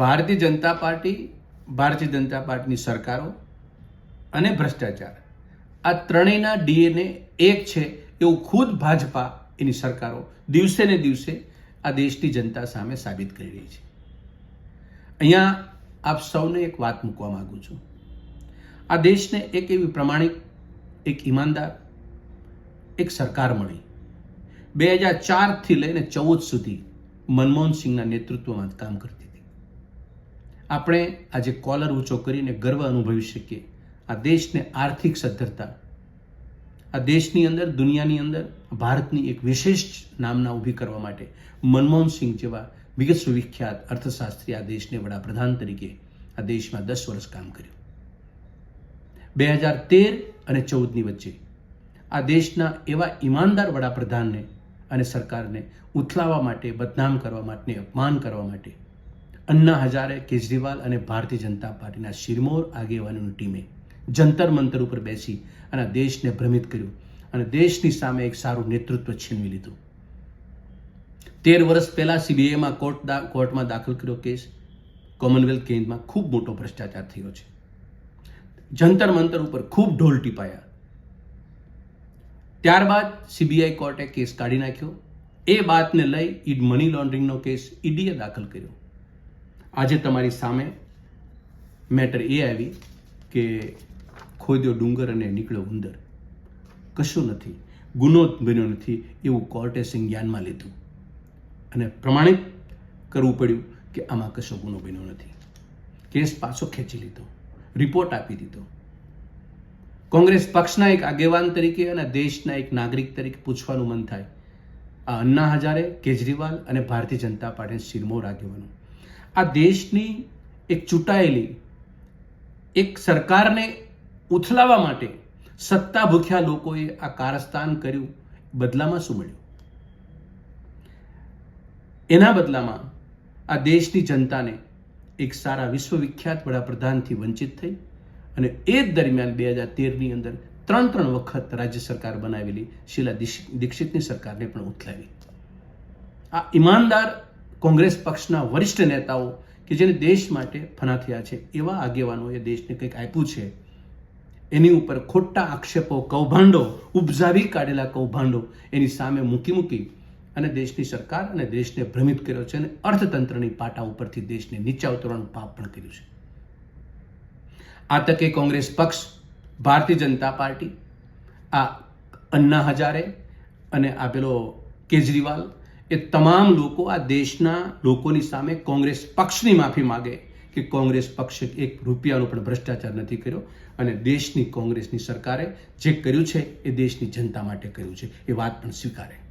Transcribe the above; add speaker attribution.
Speaker 1: Bharatiya Janata party, Bharatiya Janata પાર્ટીની સરકારો અને ભ્રષ્ટાચાર. આ ત્રણેયના ડીએનએ એક છે એવું ખુદ ભાજપા એની સરકારો દિવસે ને દિવસે આ દેશની જનતા સામે સાબિત કરી રહી છે. અહીંયા આપ સૌને એક વાત મૂકવા માંગુ છું. આ દેશને એક એવી પ્રમાણિક, એક ઈમાનદાર, એક સરકાર મળી. બે હજાર ચારથી લઈને ચૌદ સુધી મનમોહન સિંહના નેતૃત્વમાં કામ કરતી આપણે આજે કોલર ઊંચો કરીને ગર્વ અનુભવી શકીએ. આ દેશને આર્થિક સદ્ધરતા, આ દેશની અંદર, દુનિયાની અંદર, ભારતની એક વિશેષ નામના ઊભી કરવા માટે મનમોહન સિંહ જેવા વિશ્વવિખ્યાત અર્થશાસ્ત્રી આ દેશને વડાપ્રધાન તરીકે આ દેશમાં દસ વર્ષ કામ કર્યું. બે હજાર તેર અને ચૌદની વચ્ચે આ દેશના એવા ઈમાનદાર વડાપ્રધાનને અને સરકારને ઉથલાવવા માટે, બદનામ કરવા માટે અપમાન કરવા માટે અન્ના હજારે, કેજરીવાલ અને ભારતીય જનતા પાર્ટીના શિરમોર આગેવાનોની ટીમે જંતર મંતર ઉપર બેસી અને દેશને ભ્રમિત કર્યું અને દેશની સામે એક સારું નેતૃત્વ છીનવી લીધું. તેર વર્ષ પહેલા સીબીઆઈમાં કોર્ટ કોર્ટમાં દાખલ કર્યો કેસ. કોમનવેલ્થ ગેમ્સમાં ખૂબ મોટો ભ્રષ્ટાચાર થયો છે. જંતર મંતર ઉપર ખૂબ ઢોલ ટીપાયા. ત્યારબાદ સીબીઆઈ કોર્ટે કેસ કાઢી નાખ્યો. એ બાતને લઈ ઈડ મની લોન્ડરિંગનો કેસ ઈડીએ દાખલ કર્યો. આજે તમારી સામે મેટર એ આવી કે ખોદ્યો ડુંગર અને નીકળ્યો ઉંદર. કશું નથી. ગુનો બન્યો નથી એવું કોર્ટે સંજ્ઞાનમાં લીધું. અને પ્રમાણિત કરવું પડ્યું કે આમાં કશો ગુનો બન્યો નથી. કેસ પાછો ખેંચી લીધો. રિપોર્ટ આપી દીધો. કોંગ્રેસ પક્ષના એક આગેવાન તરીકે અને દેશના એક નાગરિક તરીકે પૂછવાનું મન થાય. આ અન્ના હજારે, કેજરીવાલ અને ભારતીય જનતા પાર્ટીના શિરમોર આગેવાનો. આ દેશની એક ચૂંટાયેલી, એક સરકારને ઉથલાવવા માટે સત્તા ભૂખ્યા લોકોએ આ કારસ્તાન કર્યું, બદલામાં શું મળ્યું? એના બદલામાં આ દેશની જનતાને એક સારા વિશ્વવિખ્યાત વડાપ્રધાનથી વંચિત થઈ અને એ જ દરમિયાન બે હજાર તેરની અંદર ત્રણ ત્રણ વખત રાજ્ય સરકાર બનાવેલી, શીલા દીક્ષ- દીક્ષિતની સરકારને પણ ઉથલાવી. આ ઈમાનદાર કોંગ્રેસ પક્ષના વરિષ્ઠ નેતાઓ કે જેને દેશ માટે ફના થયા છે, એવા આગેવાનોએ દેશને કંઈક આપ્યું છે. એની ઉપર ખોટા આક્ષેપો, કૌભાંડો, ઉપજાવી કાઢેલા કૌભાંડો એની સામે મૂકી મૂકી અને દેશની સરકાર અને દેશને ભ્રમિત કર્યો છે અને અર્થતંત્રની પાટા ઉપરથી દેશને નીચા ઉતરવાનું પાપ પણ કર્યું છે. આ તકે કોંગ્રેસ પક્ષ, ભારતીય જનતા પાર્ટી, આ અન્ના હજારે અને આ પેલો કેજરીવાલ એ તમામ લોકો આ દેશના લોકોની સામે કોંગ્રેસ પક્ષની માફી માગે કે કોંગ્રેસ પક્ષે એક રૂપિયાનો પણ ભ્રષ્ટાચાર નથી કર્યો અને દેશની કોંગ્રેસની સરકારે જે કર્યું છે એ દેશની જનતા માટે કર્યું છે એ વાત પણ સ્વીકારે.